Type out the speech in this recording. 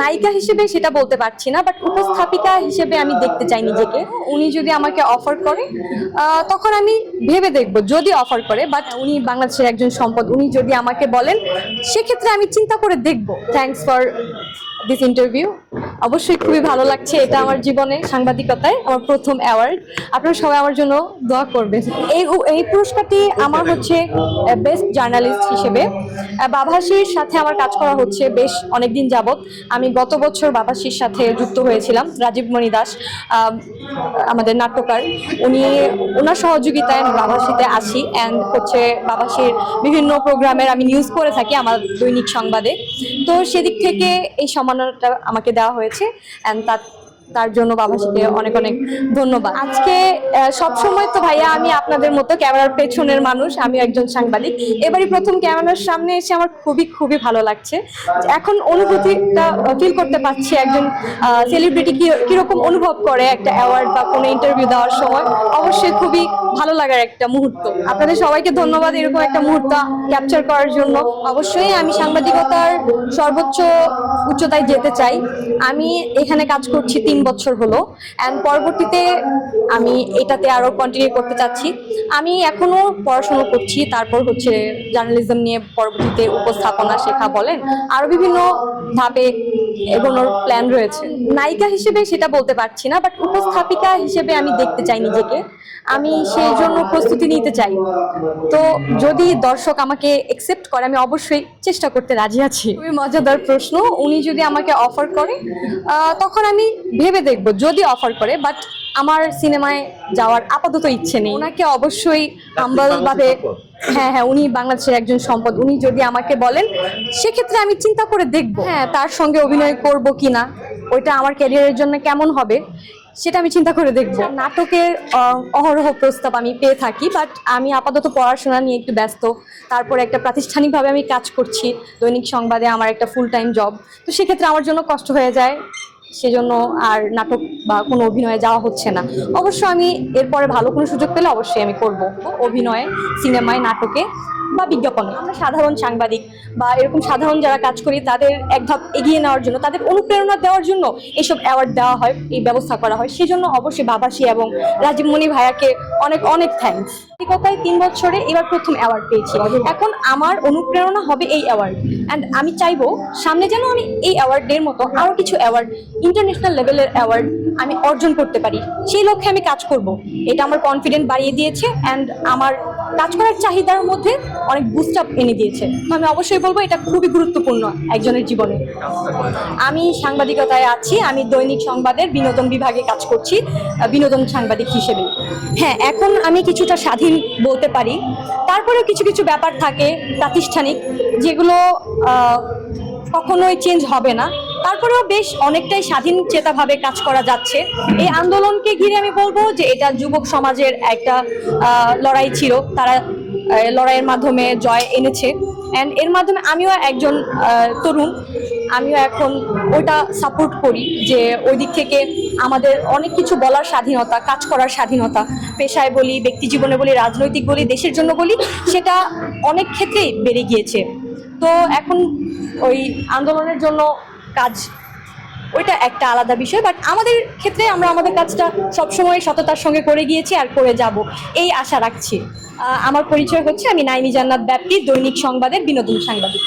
নায়িকা হিসেবে সেটা বলতে পারছি না বাট উপস্থাপিকা হিসেবে আমি দেখতে চাই নিজেকে। উনি যদি আমাকে অফার করে তখন আমি ভেবে দেখব যদি অফার করে বাট উনি বাংলাদেশের একজন সম্পদ, উনি যদি আমাকে বলেন, সেক্ষেত্রে আমি চিন্তা করে দেখব। থ্যাংকস ফর দিস ইন্টারভিউ অবশ্যই খুবই ভালো লাগছে এটা আমার জীবনে সাংবাদিকতায়, আমার প্রথম অ্যাওয়ার্ড আপনারা সবাই আমার জন্য দোয়া করবেন। এই এই পুরস্কারটি আমার হচ্ছে বেস্ট জার্নালিস্ট হিসেবে। বাভাসির সাথে আমার কাজ করা হচ্ছে বেশ অনেকদিন যাবত আমি গত বছর বাভাসির সাথে যুক্ত হয়েছিলাম, রাজীব মণি দাস আমাদের নাট্যকার। উনি ওনার সহযোগিতায় আমি আসি অ্যান্ড হচ্ছে বাভাসির বিভিন্ন প্রোগ্রামের আমি নিউজ করে থাকি আমার দৈনিক সংবাদে। তো সেদিক থেকে এই সম্মাননাটা আমাকে দেওয়া হয়েছে অ্যান্ড তার তার জন্য বাবাসীকে অনেক অনেক ধন্যবাদ। আজকে সব সময় তো ভাইয়া আমি আপনাদের মতো ক্যামেরার পেছনের মানুষ আমি একজন সাংবাদিক। এবারই প্রথম ক্যামেরার সামনে এসে আমার খুবই খুবই ভালো লাগছে। এখন অনুভূতিটা ফিল করতে পারছি একজন সেলিব্রিটি কীরকম অনুভব করে একটা অ্যাওয়ার্ড বা কোনো ইন্টারভিউ দেওয়ার সময়। অবশ্যই খুবই ভালো লাগার একটা মুহূর্ত। আপনাদের সবাইকে ধন্যবাদ এরকম একটা মুহূর্ত ক্যাপচার করার জন্য। অবশ্যই আমি সাংবাদিকতার সর্বোচ্চ উচ্চতায় যেতে চাই। আমি এখানে কাজ করছি তিন বছর হলো অ্যান্ড পরবর্তীতে আমি এটাতে আরও কন্টিনিউ করতে চাচ্ছি। আমি এখনও পড়াশুনো করছি, তারপর হচ্ছে জার্নালিজম নিয়ে পরবর্তীতে উপস্থাপনা শেখা বলেন আরও বিভিন্ন ধাপে এগোনোর প্ল্যান রয়েছে। নায়িকা হিসেবে সেটা বলতে পারছি না বাট উপস্থাপিকা হিসেবে আমি দেখতে চাই নিজেকে। আমি সেই জন্য প্রস্তুতি নিতে চাই। তো যদি দর্শক আমাকে একসেপ্ট করে আমি অবশ্যই চেষ্টা করতে রাজি আছি। খুবই মজাদার প্রশ্ন। উনি যদি আমাকে অফার করে তখন আমি ভেবে দেখব যদি অফার করে বাট আমার সিনেমায় যাওয়ার আপাতত ইচ্ছে নেই। ওনাকে অবশ্যই হাম্বল ভাবে হ্যাঁ হ্যাঁ উনি বাংলাদেশের একজন সম্পদ। উনি যদি আমাকে বলেন সেক্ষেত্রে আমি চিন্তা করে দেখব হ্যাঁ। তার সঙ্গে অভিনয় করব কিনা ওইটা আমার ক্যারিয়ারের জন্য কেমন হবে সেটা আমি চিন্তা করে দেখব। নাটকের অহরহ প্রস্তাব আমি পেয়ে থাকি বাট আমি আপাতত পড়াশোনা নিয়ে একটু ব্যস্ত। তারপরে একটা প্রাতিষ্ঠানিকভাবে আমি কাজ করছি দৈনিক সংবাদে আমার একটা ফুল টাইম জব তো সেক্ষেত্রে আমার জন্য কষ্ট হয়ে যায়। সেজন্য আর নাটক বা কোনো অভিনয়ে যাওয়া হচ্ছে না। অবশ্য আমি এরপরে ভালো কোনো সুযোগ পেলে অবশ্যই আমি করব। অভিনয়ে, সিনেমায়, নাটকে। বা বিজ্ঞাপনে। আমরা সাধারণ সাংবাদিক বা এরকম সাধারণ যারা কাজ করি, তাদের এক ধাপ এগিয়ে নেওয়ার জন্য, তাদের অনুপ্রেরণা দেওয়ার জন্য এইসব অ্যাওয়ার্ড দেওয়া হয়, এই ব্যবস্থা করা হয়। সেজন্য অবশ্যই বাবাসী এবং রাজীব মণি ভাইয়াকে অনেক অনেক থ্যাঙ্কস কথায় তিন বছরে এবার প্রথম অ্যাওয়ার্ড পেয়েছি। এখন আমার অনুপ্রেরণা হবে এই অ্যাওয়ার্ড অ্যান্ড আমি চাইব সামনে যেন আমি এই অ্যাওয়ার্ডের মতো আরও কিছু অ্যাওয়ার্ড ইন্টারন্যাশনাল লেভেলের অ্যাওয়ার্ড আমি অর্জন করতে পারি। সেই লক্ষ্যে আমি কাজ করব। এটা আমার কনফিডেন্ট বাড়িয়ে দিয়েছে। অ্যান্ড আমার কাজ করার চাহিদার মধ্যে অনেক বুস্ট আপ এনে দিয়েছে। তো আমি অবশ্যই বলব, এটা খুবই গুরুত্বপূর্ণ একজনের জীবনে। আমি সাংবাদিকতায় আছি, আমি দৈনিক সংবাদের বিনোদন বিভাগে কাজ করছি, বিনোদন সাংবাদিক হিসেবে। হ্যাঁ এখন আমি কিছুটা স্বাধীন বলতে পারি। তারপরেও কিছু কিছু ব্যাপার থাকে প্রাতিষ্ঠানিক, যেগুলো কখনোই চেঞ্জ হবে না। তারপরেও বেশ অনেকটাই স্বাধীন চেতাভাবে কাজ করা যাচ্ছে। এই আন্দোলনকে ঘিরে আমি বলব যে এটা যুবক সমাজের একটা লড়াই ছিল। তারা লড়াইয়ের মাধ্যমে জয় এনেছে। অ্যান্ড এর মাধ্যমে আমিও একজন তরুণ। আমিও এখন ওটা সাপোর্ট করি যে ওই দিক থেকে আমাদের অনেক কিছু বলার স্বাধীনতা, কাজ করার স্বাধীনতা। পেশায় বলি, ব্যক্তি জীবনে বলি, রাজনৈতিক বলি, দেশের জন্য বলি, সেটা অনেক ক্ষেত্রেই বেড়ে গিয়েছে। তো এখন ওই আন্দোলনের জন্য কাজ, ওইটা একটা আলাদা বিষয় বাট আমাদের ক্ষেত্রে আমরা আমাদের কাজটা সবসময় সততার সঙ্গে করে গিয়েছি আর করে যাব। এই আশা রাখছি। আমার পরিচয় হচ্ছে, আমি নাইনি জান্নাত ব্যাপ্তি, দৈনিক সংবাদের বিনোদন সাংবাদিক।